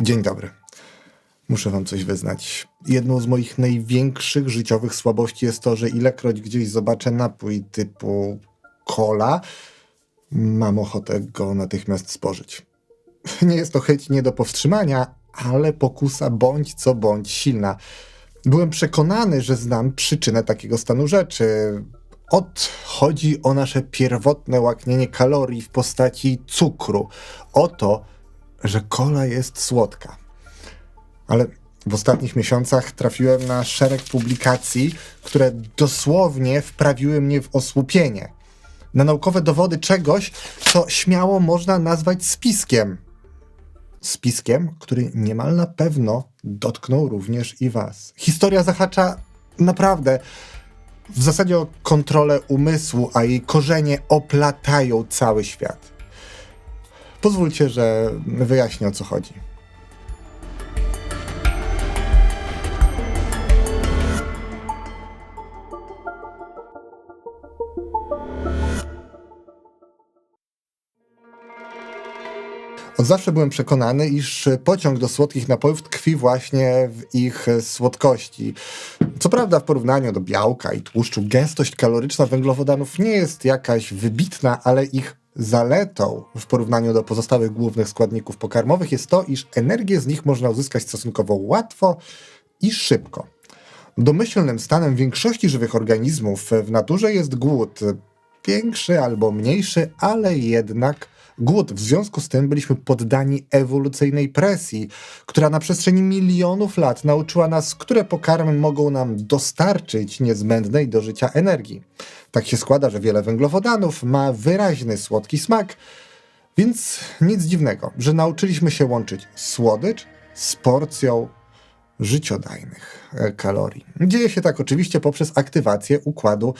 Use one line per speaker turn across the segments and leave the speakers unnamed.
Dzień dobry. Muszę wam coś wyznać. Jedną z moich największych życiowych słabości jest to, że ilekroć gdzieś zobaczę napój typu cola, mam ochotę go natychmiast spożyć. Nie jest to chęć nie do powstrzymania, ale pokusa bądź co bądź silna. Byłem przekonany, że znam przyczynę takiego stanu rzeczy. Ot, chodzi o nasze pierwotne łaknienie kalorii w postaci cukru. O to, że kola jest słodka. Ale w ostatnich miesiącach trafiłem na szereg publikacji, które dosłownie wprawiły mnie w osłupienie. Na naukowe dowody czegoś, co śmiało można nazwać spiskiem. Spiskiem, który niemal na pewno dotknął również i Was. Historia zahacza naprawdę w zasadzie o kontrolę umysłu, a jej korzenie oplatają cały świat. Pozwólcie, że wyjaśnię o co chodzi. Od zawsze byłem przekonany, iż pociąg do słodkich napojów tkwi właśnie w ich słodkości. Co prawda, w porównaniu do białka i tłuszczu, gęstość kaloryczna węglowodanów nie jest jakaś wybitna, ale ich zaletą w porównaniu do pozostałych głównych składników pokarmowych jest to, iż energię z nich można uzyskać stosunkowo łatwo i szybko. Domyślnym stanem większości żywych organizmów w naturze jest głód. Większy albo mniejszy, ale jednak głód. W związku z tym byliśmy poddani ewolucyjnej presji, która na przestrzeni milionów lat nauczyła nas, które pokarmy mogą nam dostarczyć niezbędnej do życia energii. Tak się składa, że wiele węglowodanów ma wyraźny słodki smak, więc nic dziwnego, że nauczyliśmy się łączyć słodycz z porcją życiodajnych e, kalorii. Dzieje się tak oczywiście poprzez aktywację układu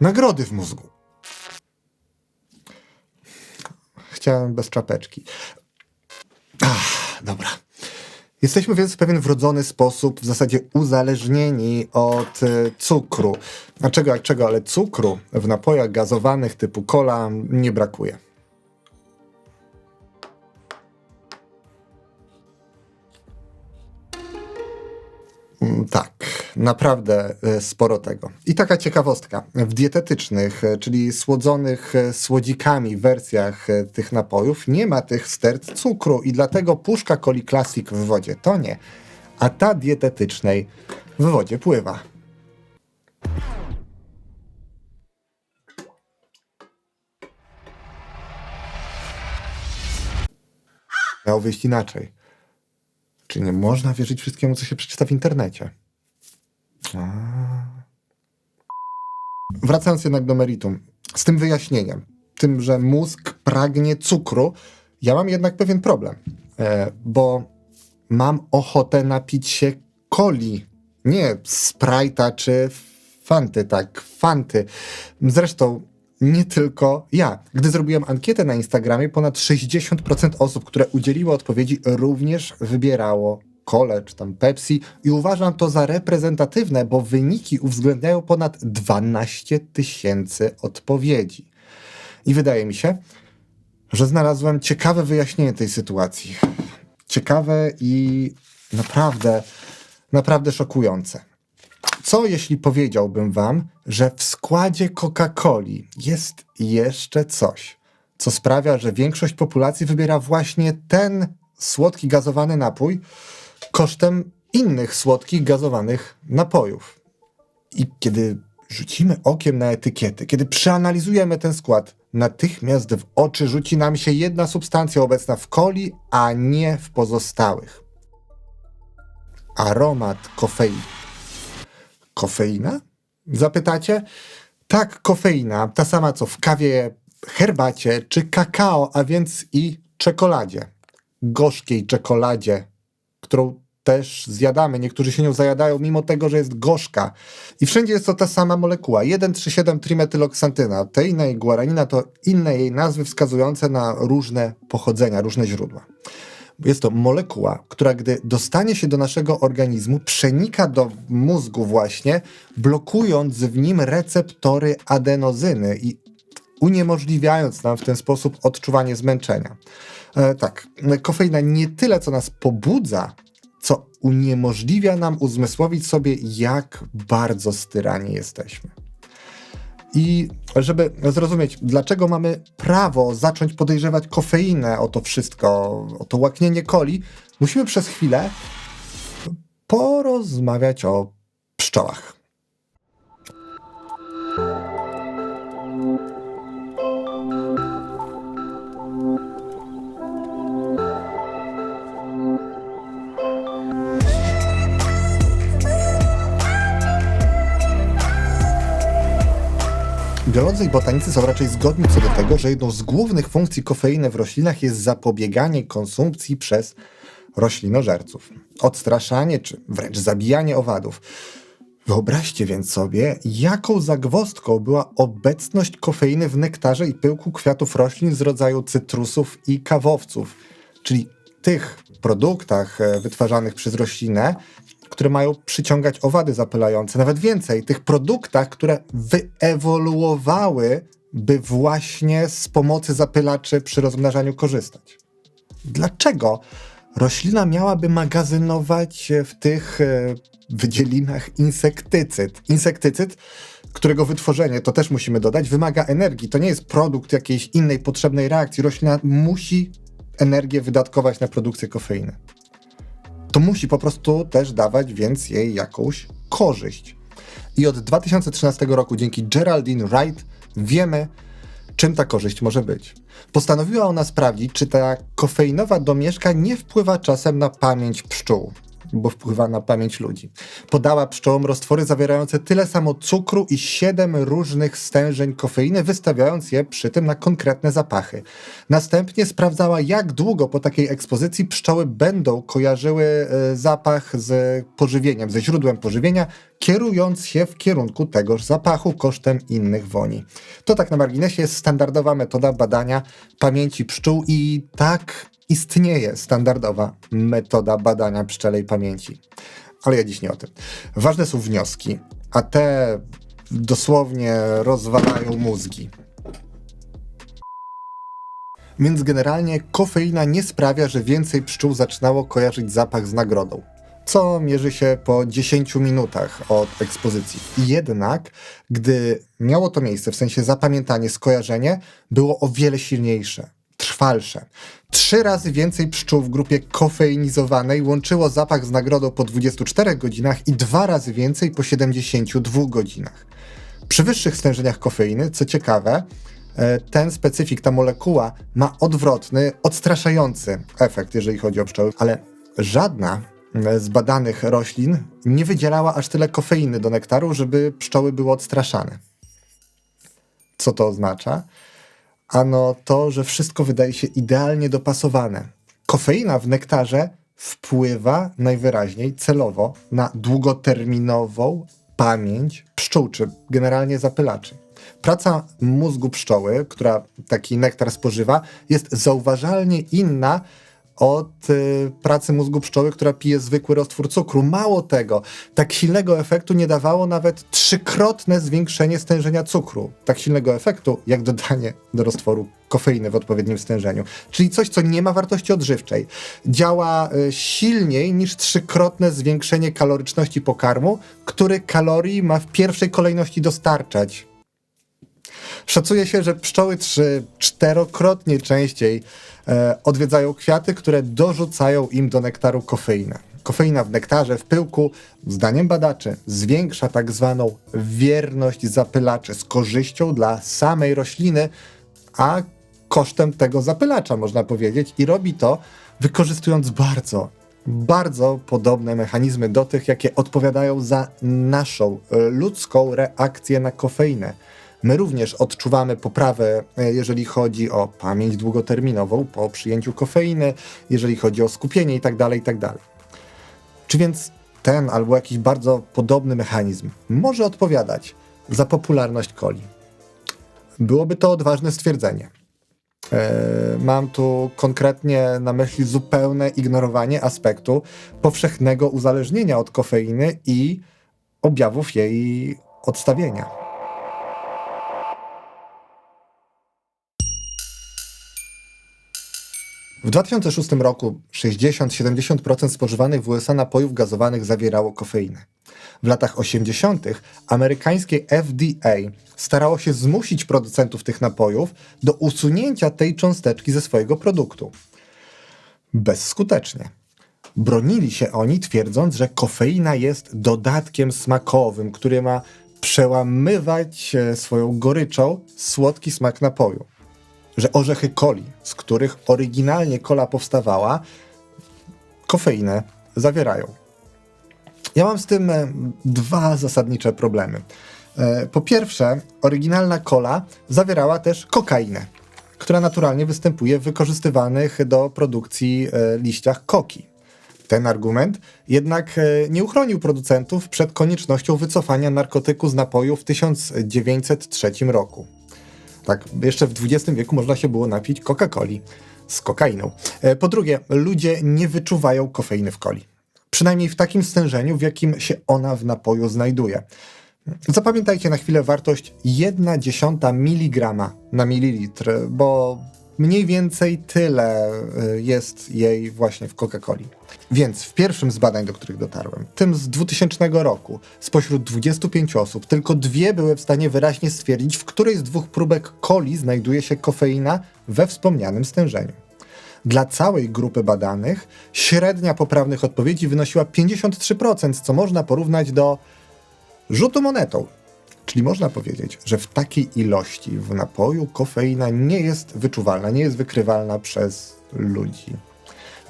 nagrody w mózgu. Chciałem bez czapeczki. Ach, dobra. Jesteśmy więc w pewien wrodzony sposób w zasadzie uzależnieni od e, cukru. A czego jak czego, ale cukru w napojach gazowanych typu cola nie brakuje. Tak, naprawdę e, sporo tego. I taka ciekawostka. W dietetycznych, e, czyli słodzonych e, słodzikami wersjach tych napojów nie ma tych stert cukru i dlatego puszka Coli Classic w wodzie to nie, a ta dietetycznej w wodzie pływa. Miało wyjść inaczej. Czy nie można wierzyć wszystkiemu, co się przeczyta w internecie? A. Wracając jednak do meritum, z tym wyjaśnieniem, tym, że mózg pragnie cukru, ja mam jednak pewien problem, e, bo mam ochotę napić się coli, nie Sprite'a czy Fanty, tak, Fanty. Zresztą nie tylko ja. Gdy zrobiłem ankietę na Instagramie, ponad 60% osób, które udzieliło odpowiedzi, również wybierało kole czy tam Pepsi i uważam to za reprezentatywne, bo wyniki uwzględniają ponad 12 tysięcy odpowiedzi. I wydaje mi się, że znalazłem ciekawe wyjaśnienie tej sytuacji. Ciekawe i naprawdę, naprawdę szokujące. Co jeśli powiedziałbym wam, że w składzie Coca-Coli jest jeszcze coś, co sprawia, że większość populacji wybiera właśnie ten słodki gazowany napój kosztem innych słodkich gazowanych napojów. I kiedy rzucimy okiem na etykiety, kiedy przeanalizujemy ten skład, natychmiast w oczy rzuci nam się jedna substancja obecna w coli, a nie w pozostałych. Aromat kofeiny. Kofeina? Zapytacie? Tak, kofeina, ta sama co w kawie, herbacie czy kakao, a więc i czekoladzie. Gorzkiej czekoladzie, którą też zjadamy. Niektórzy się nią zajadają, mimo tego, że jest gorzka. I wszędzie jest to ta sama molekuła. 1,3,7-trimetyloksantyna. Teina i guaranina to inne jej nazwy wskazujące na różne pochodzenia, różne źródła. Jest to molekuła, która gdy dostanie się do naszego organizmu, przenika do mózgu właśnie, blokując w nim receptory adenozyny i uniemożliwiając nam w ten sposób odczuwanie zmęczenia. E, tak, kofeina nie tyle co nas pobudza, co uniemożliwia nam uzmysłowić sobie, jak bardzo styrani jesteśmy. I żeby zrozumieć, dlaczego mamy prawo zacząć podejrzewać kofeinę o to wszystko, o to łaknienie coli, musimy przez chwilę porozmawiać o pszczołach. Biolodzy i botanicy są raczej zgodni co do tego, że jedną z głównych funkcji kofeiny w roślinach jest zapobieganie konsumpcji przez roślinożerców. Odstraszanie czy wręcz zabijanie owadów. Wyobraźcie więc sobie, jaką zagwozdką była obecność kofeiny w nektarze i pyłku kwiatów roślin z rodzaju cytrusów i kawowców, czyli tych produktach e, wytwarzanych przez roślinę, które mają przyciągać owady zapylające. Nawet więcej, tych produktach, które wyewoluowały, by właśnie z pomocy zapylaczy przy rozmnażaniu korzystać. Dlaczego roślina miałaby magazynować w tych e, wydzielinach insektycyd? Insektycyd, którego wytworzenie, to też musimy dodać, wymaga energii. To nie jest produkt jakiejś innej potrzebnej reakcji. Roślina musi energię wydatkować na produkcję kofeiny to musi po prostu też dawać więc jej jakąś korzyść. I od 2013 roku dzięki Geraldine Wright wiemy, czym ta korzyść może być. Postanowiła ona sprawdzić, czy ta kofeinowa domieszka nie wpływa czasem na pamięć pszczół bo wpływa na pamięć ludzi. Podała pszczołom roztwory zawierające tyle samo cukru i siedem różnych stężeń kofeiny, wystawiając je przy tym na konkretne zapachy. Następnie sprawdzała, jak długo po takiej ekspozycji pszczoły będą kojarzyły e, zapach z pożywieniem, ze źródłem pożywienia, kierując się w kierunku tegoż zapachu kosztem innych woni. To tak na marginesie jest standardowa metoda badania pamięci pszczół i tak istnieje standardowa metoda badania pszczelej pamięci. Ale ja dziś nie o tym. Ważne są wnioski, a te dosłownie rozwalają mózgi. Więc generalnie kofeina nie sprawia, że więcej pszczół zaczynało kojarzyć zapach z nagrodą co mierzy się po 10 minutach od ekspozycji. Jednak, gdy miało to miejsce, w sensie zapamiętanie, skojarzenie, było o wiele silniejsze trwalsze. Trzy razy więcej pszczół w grupie kofeinizowanej łączyło zapach z nagrodą po 24 godzinach i dwa razy więcej po 72 godzinach. Przy wyższych stężeniach kofeiny, co ciekawe, e, ten specyfik, ta molekuła ma odwrotny, odstraszający efekt, jeżeli chodzi o pszczoły, ale żadna z badanych roślin nie wydzielała aż tyle kofeiny do nektaru, żeby pszczoły były odstraszane. Co to oznacza? Ano to, że wszystko wydaje się idealnie dopasowane. Kofeina w nektarze wpływa najwyraźniej celowo na długoterminową pamięć pszczół, czy generalnie zapylaczy. Praca mózgu pszczoły, która taki nektar spożywa, jest zauważalnie inna od y, pracy mózgu pszczoły, która pije zwykły roztwór cukru. Mało tego, tak silnego efektu nie dawało nawet trzykrotne zwiększenie stężenia cukru. Tak silnego efektu, jak dodanie do roztworu kofeiny w odpowiednim stężeniu. Czyli coś, co nie ma wartości odżywczej. Działa y, silniej niż trzykrotne zwiększenie kaloryczności pokarmu, który kalorii ma w pierwszej kolejności dostarczać. Szacuje się, że pszczoły trzy, czterokrotnie częściej e, odwiedzają kwiaty, które dorzucają im do nektaru kofeinę. Kofeina w nektarze, w pyłku, zdaniem badaczy, zwiększa tak zwaną wierność zapylaczy z korzyścią dla samej rośliny, a kosztem tego zapylacza, można powiedzieć, i robi to wykorzystując bardzo, bardzo podobne mechanizmy do tych, jakie odpowiadają za naszą e, ludzką reakcję na kofeinę. My również odczuwamy poprawę, e, jeżeli chodzi o pamięć długoterminową po przyjęciu kofeiny, jeżeli chodzi o skupienie itd. Tak itd. Tak Czy więc ten albo jakiś bardzo podobny mechanizm może odpowiadać za popularność coli? Byłoby to odważne stwierdzenie. E, mam tu konkretnie na myśli zupełne ignorowanie aspektu powszechnego uzależnienia od kofeiny i objawów jej odstawienia. W 2006 roku 60-70% spożywanych w USA napojów gazowanych zawierało kofeinę. W latach 80. amerykańskie FDA starało się zmusić producentów tych napojów do usunięcia tej cząsteczki ze swojego produktu. Bezskutecznie. Bronili się oni, twierdząc, że kofeina jest dodatkiem smakowym, który ma przełamywać e, swoją goryczą słodki smak napoju. Że orzechy coli, z których oryginalnie kola powstawała, kofeinę zawierają. Ja mam z tym e, dwa zasadnicze problemy. E, po pierwsze, oryginalna kola zawierała też kokainę, która naturalnie występuje w wykorzystywanych do produkcji liściach koki. Ten argument jednak e, nie uchronił producentów przed koniecznością wycofania narkotyku z napoju w 1903 roku. Tak, jeszcze w XX wieku można się było napić Coca-Coli z kokainą. E, po drugie, ludzie nie wyczuwają kofeiny w coli. Przynajmniej w takim stężeniu, w jakim się ona w napoju znajduje. Zapamiętajcie na chwilę wartość 1,1 mg na mililitr, bo mniej więcej tyle e, jest jej właśnie w Coca-Coli. Więc w pierwszym z badań, do których dotarłem, tym z 2000 roku, spośród 25 osób, tylko dwie były w stanie wyraźnie stwierdzić, w której z dwóch próbek coli znajduje się kofeina we wspomnianym stężeniu. Dla całej grupy badanych średnia poprawnych odpowiedzi wynosiła 53%, co można porównać do rzutu monetą. Czyli można powiedzieć, że w takiej ilości w napoju kofeina nie jest wyczuwalna, nie jest wykrywalna przez ludzi.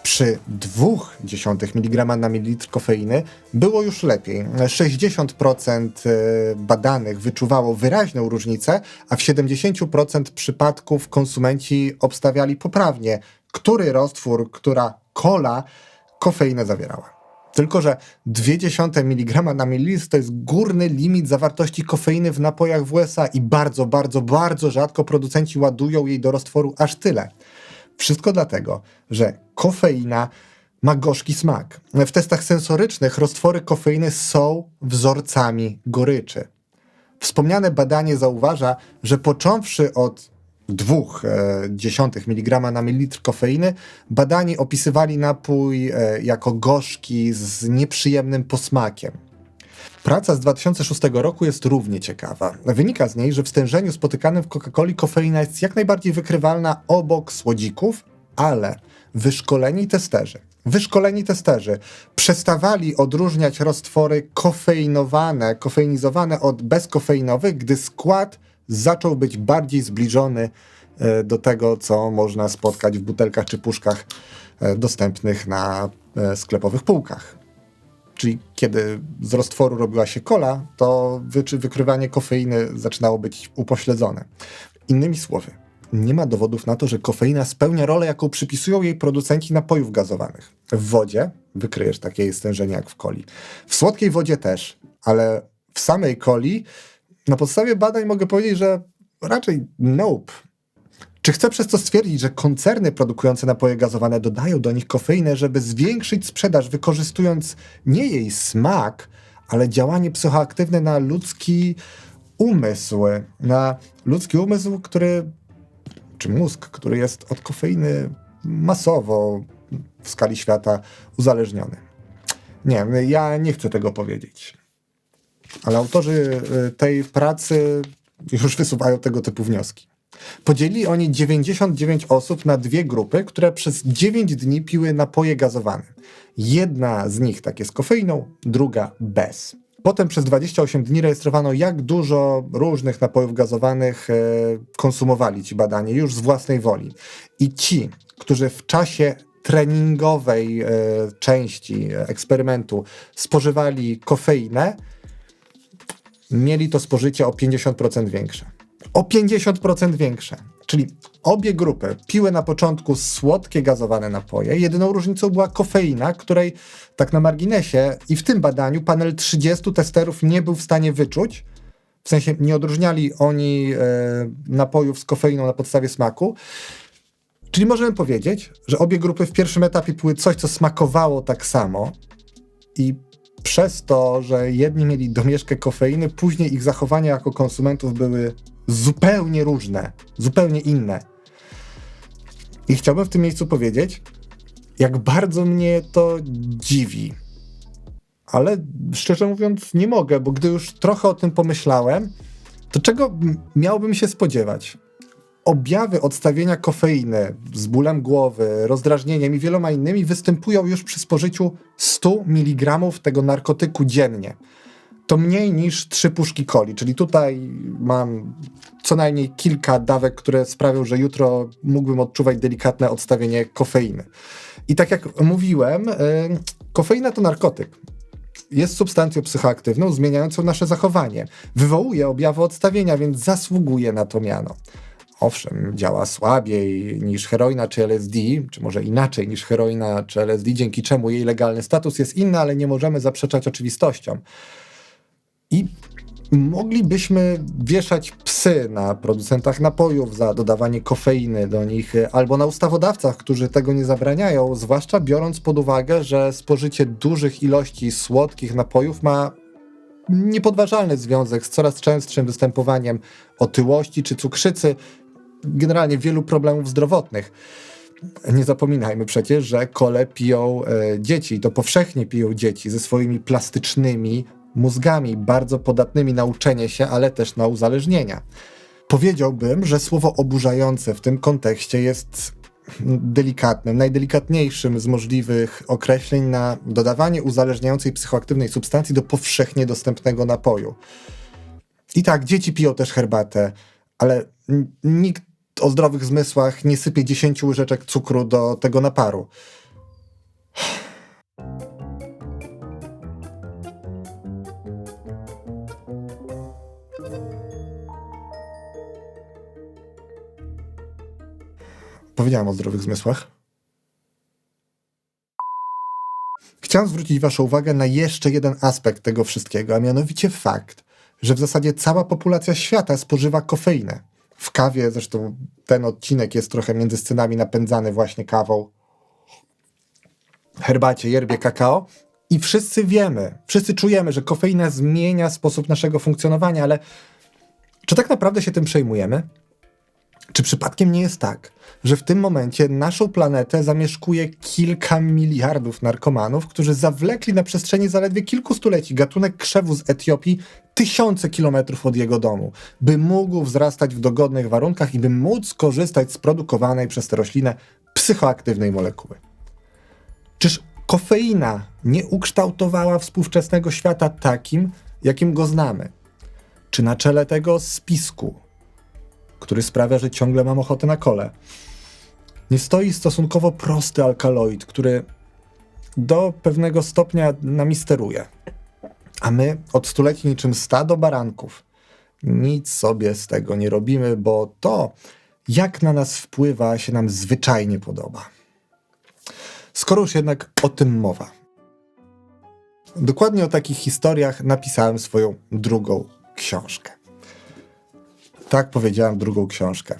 Przy 0,2 mg na mililitr kofeiny było już lepiej. 60% e, badanych wyczuwało wyraźną różnicę, a w 70% przypadków konsumenci obstawiali poprawnie, który roztwór, która kola kofeinę zawierała. Tylko, że 0,2 mg na mililitr to jest górny limit zawartości kofeiny w napojach w USA i bardzo, bardzo, bardzo rzadko producenci ładują jej do roztworu aż tyle. Wszystko dlatego, że kofeina ma gorzki smak. W testach sensorycznych roztwory kofeiny są wzorcami goryczy. Wspomniane badanie zauważa, że począwszy od 0,2 mg na mililitr kofeiny, badani opisywali napój e, jako gorzki z nieprzyjemnym posmakiem. Praca z 2006 roku jest równie ciekawa. Wynika z niej, że w stężeniu spotykanym w Coca-Coli kofeina jest jak najbardziej wykrywalna obok słodzików, ale wyszkoleni testerzy, wyszkoleni testerzy przestawali odróżniać roztwory kofeinowane, kofeinizowane od bezkofeinowych, gdy skład zaczął być bardziej zbliżony e, do tego, co można spotkać w butelkach czy puszkach e, dostępnych na e, sklepowych półkach. Czyli kiedy z roztworu robiła się kola, to wy, wykrywanie kofeiny zaczynało być upośledzone. Innymi słowy, nie ma dowodów na to, że kofeina spełnia rolę, jaką przypisują jej producenci napojów gazowanych. W wodzie wykryjesz takie stężenie jak w coli. W słodkiej wodzie też, ale w samej coli na podstawie badań mogę powiedzieć, że raczej nope. Czy chcę przez to stwierdzić, że koncerny produkujące napoje gazowane dodają do nich kofeinę, żeby zwiększyć sprzedaż, wykorzystując nie jej smak, ale działanie psychoaktywne na ludzki umysł, na ludzki umysł, który, czy mózg, który jest od kofeiny masowo w skali świata uzależniony. Nie, ja nie chcę tego powiedzieć. Ale autorzy y, tej pracy już wysuwają tego typu wnioski. Podzielili oni 99 osób na dwie grupy, które przez 9 dni piły napoje gazowane. Jedna z nich takie z kofeiną, druga bez. Potem przez 28 dni rejestrowano, jak dużo różnych napojów gazowanych e, konsumowali ci badani już z własnej woli. I ci, którzy w czasie treningowej e, części eksperymentu spożywali kofeinę, mieli to spożycie o 50% większe. O 50% większe. Czyli obie grupy piły na początku słodkie gazowane napoje. Jedyną różnicą była kofeina, której tak na marginesie i w tym badaniu panel 30 testerów nie był w stanie wyczuć. W sensie nie odróżniali oni e, napojów z kofeiną na podstawie smaku. Czyli możemy powiedzieć, że obie grupy w pierwszym etapie piły coś, co smakowało tak samo i przez to, że jedni mieli domieszkę kofeiny, później ich zachowania jako konsumentów były zupełnie różne, zupełnie inne. I chciałbym w tym miejscu powiedzieć, jak bardzo mnie to dziwi. Ale szczerze mówiąc, nie mogę, bo gdy już trochę o tym pomyślałem, to czego miałbym się spodziewać? Objawy odstawienia kofeiny z bólem głowy, rozdrażnieniem i wieloma innymi występują już przy spożyciu 100 mg tego narkotyku dziennie. To mniej niż trzy puszki coli, czyli tutaj mam co najmniej kilka dawek, które sprawią, że jutro mógłbym odczuwać delikatne odstawienie kofeiny. I tak jak mówiłem, yy, kofeina to narkotyk jest substancją psychoaktywną zmieniającą nasze zachowanie. Wywołuje objawy odstawienia, więc zasługuje na to miano. Owszem, działa słabiej niż heroina czy LSD, czy może inaczej niż heroina czy LSD, dzięki czemu jej legalny status jest inny, ale nie możemy zaprzeczać oczywistościom. I moglibyśmy wieszać psy na producentach napojów za dodawanie kofeiny do nich, albo na ustawodawcach, którzy tego nie zabraniają, zwłaszcza biorąc pod uwagę, że spożycie dużych ilości słodkich napojów ma niepodważalny związek z coraz częstszym występowaniem otyłości czy cukrzycy, generalnie wielu problemów zdrowotnych. Nie zapominajmy przecież, że kole piją e, dzieci, i to powszechnie piją dzieci ze swoimi plastycznymi mózgami, bardzo podatnymi na uczenie się, ale też na uzależnienia. Powiedziałbym, że słowo oburzające w tym kontekście jest delikatnym, najdelikatniejszym z możliwych określeń na dodawanie uzależniającej psychoaktywnej substancji do powszechnie dostępnego napoju. I tak, dzieci piją też herbatę, ale nikt o zdrowych zmysłach nie sypie 10 łyżeczek cukru do tego naparu. Powiedziałem o zdrowych zmysłach. Chciałem zwrócić Waszą uwagę na jeszcze jeden aspekt tego wszystkiego, a mianowicie fakt, że w zasadzie cała populacja świata spożywa kofeinę. W kawie, zresztą ten odcinek jest trochę między scenami napędzany właśnie kawą, herbacie, yerbie, kakao. I wszyscy wiemy, wszyscy czujemy, że kofeina zmienia sposób naszego funkcjonowania, ale czy tak naprawdę się tym przejmujemy? Czy przypadkiem nie jest tak, że w tym momencie naszą planetę zamieszkuje kilka miliardów narkomanów, którzy zawlekli na przestrzeni zaledwie kilku stuleci gatunek krzewu z Etiopii tysiące kilometrów od jego domu, by mógł wzrastać w dogodnych warunkach i by móc korzystać z produkowanej przez tę roślinę psychoaktywnej molekuły? Czyż kofeina nie ukształtowała współczesnego świata takim, jakim go znamy? Czy na czele tego spisku który sprawia, że ciągle mam ochotę na kole. Nie stoi stosunkowo prosty alkaloid, który do pewnego stopnia nami steruje. A my od stuleci niczym stado baranków nic sobie z tego nie robimy, bo to, jak na nas wpływa, się nam zwyczajnie podoba. Skoro już jednak o tym mowa. Dokładnie o takich historiach napisałem swoją drugą książkę. Tak powiedziałem drugą książkę.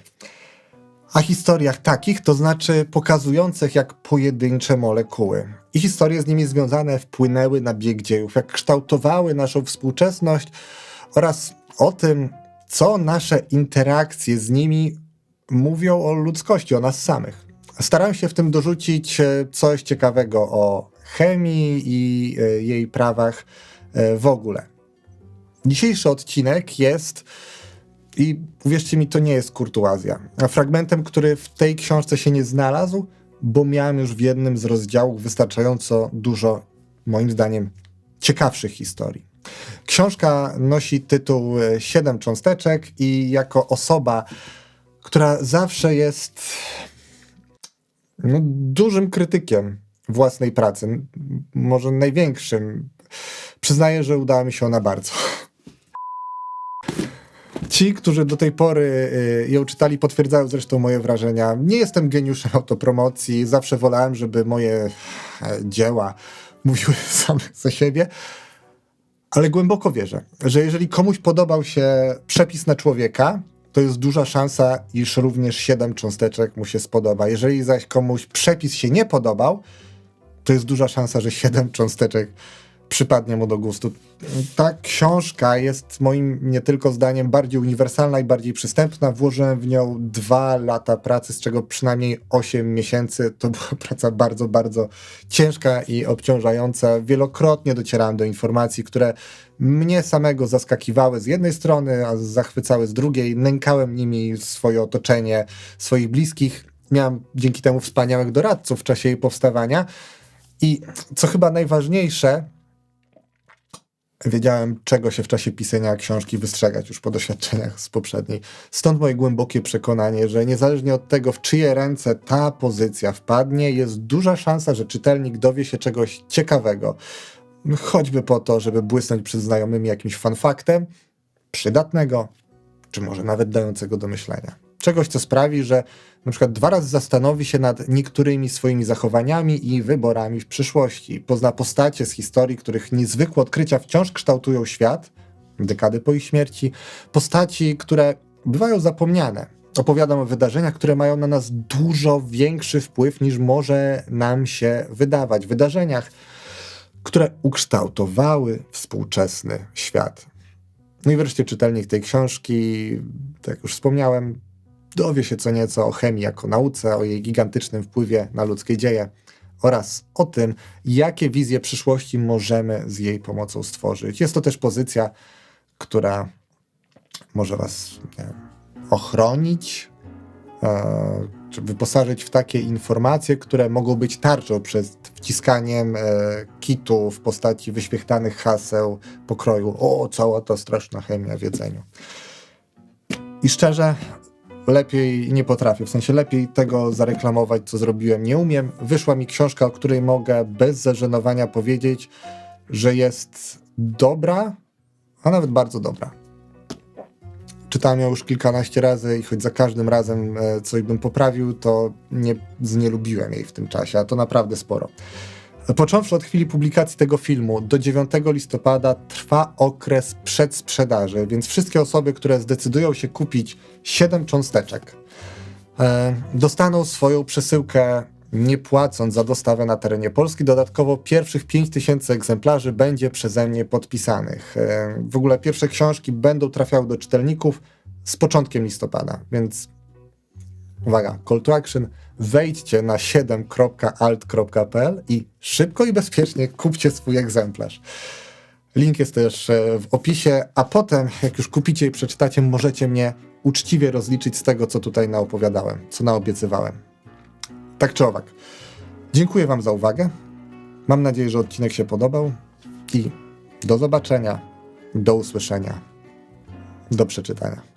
A historiach takich, to znaczy pokazujących jak pojedyncze molekuły i historie z nimi związane wpłynęły na bieg dziejów, jak kształtowały naszą współczesność oraz o tym, co nasze interakcje z nimi mówią o ludzkości, o nas samych. Staram się w tym dorzucić e, coś ciekawego o chemii i e, jej prawach e, w ogóle. Dzisiejszy odcinek jest i uwierzcie mi, to nie jest kurtuazja. A fragmentem, który w tej książce się nie znalazł, bo miałem już w jednym z rozdziałów wystarczająco dużo, moim zdaniem, ciekawszych historii. Książka nosi tytuł e, Siedem cząsteczek i jako osoba, która zawsze jest no, dużym krytykiem własnej pracy, może największym, przyznaję, że udała mi się ona bardzo. Ci, którzy do tej pory y, ją czytali, potwierdzają zresztą moje wrażenia. Nie jestem geniuszem autopromocji, zawsze wolałem, żeby moje e, dzieła mówiły same za siebie. Ale głęboko wierzę, że jeżeli komuś podobał się przepis na człowieka, to jest duża szansa, iż również siedem cząsteczek mu się spodoba. Jeżeli zaś komuś przepis się nie podobał, to jest duża szansa, że siedem cząsteczek przypadnie mu do gustu. Ta książka jest moim nie tylko zdaniem bardziej uniwersalna i bardziej przystępna. Włożyłem w nią dwa lata pracy, z czego przynajmniej 8 miesięcy. To była praca bardzo, bardzo ciężka i obciążająca. Wielokrotnie docierałem do informacji, które mnie samego zaskakiwały z jednej strony, a zachwycały z drugiej. Nękałem nimi swoje otoczenie, swoich bliskich. Miałem dzięki temu wspaniałych doradców w czasie jej powstawania. I co chyba najważniejsze, wiedziałem, czego się w czasie pisania książki wystrzegać już po doświadczeniach z poprzedniej. Stąd moje głębokie przekonanie, że niezależnie od tego, w czyje ręce ta pozycja wpadnie, jest duża szansa, że czytelnik dowie się czegoś ciekawego. Choćby po to, żeby błysnąć przed znajomymi jakimś fanfaktem, przydatnego, czy może nawet dającego do myślenia. Czegoś, co sprawi, że na przykład dwa razy zastanowi się nad niektórymi swoimi zachowaniami i wyborami w przyszłości. Pozna postacie z historii, których niezwykłe odkrycia wciąż kształtują świat, dekady po ich śmierci. Postaci, które bywają zapomniane. Opowiadam o wydarzeniach, które mają na nas dużo większy wpływ niż może nam się wydawać. Wydarzeniach, które ukształtowały współczesny świat. No i wreszcie czytelnik tej książki, tak jak już wspomniałem, dowie się co nieco o chemii jako nauce, o jej gigantycznym wpływie na ludzkie dzieje oraz o tym, jakie wizje przyszłości możemy z jej pomocą stworzyć. Jest to też pozycja, która może Was ochronić, e, czy wyposażyć w takie informacje, które mogą być tarczą przed wciskaniem e, kitu w postaci wyświechtanych haseł pokroju o, cała ta straszna chemia w jedzeniu. I szczerze, lepiej nie potrafię, w sensie lepiej tego zareklamować, co zrobiłem, nie umiem. Wyszła mi książka, o której mogę bez zażenowania powiedzieć, że jest dobra, a nawet bardzo dobra. Czytałem ją już kilkanaście razy i choć za każdym razem e, coś bym poprawił, to nie znielubiłem jej w tym czasie, a to naprawdę sporo. Począwszy od chwili publikacji tego filmu do 9 listopada trwa okres przedsprzedaży, więc wszystkie osoby, które zdecydują się kupić 7 cząsteczek, e, dostaną swoją przesyłkę nie płacąc za dostawę na terenie Polski. Dodatkowo pierwszych 5000 egzemplarzy będzie przeze mnie podpisanych. E, w ogóle pierwsze książki będą trafiały do czytelników z początkiem listopada, więc uwaga, call to action, wejdźcie na 7.alt.pl i szybko i bezpiecznie kupcie swój egzemplarz. Link jest też e, w opisie, a potem, jak już kupicie i przeczytacie, możecie mnie uczciwie rozliczyć z tego, co tutaj naopowiadałem, co naobiecywałem. Tak czy owak. Dziękuję Wam za uwagę. Mam nadzieję, że odcinek się podobał i do zobaczenia, do usłyszenia, do przeczytania.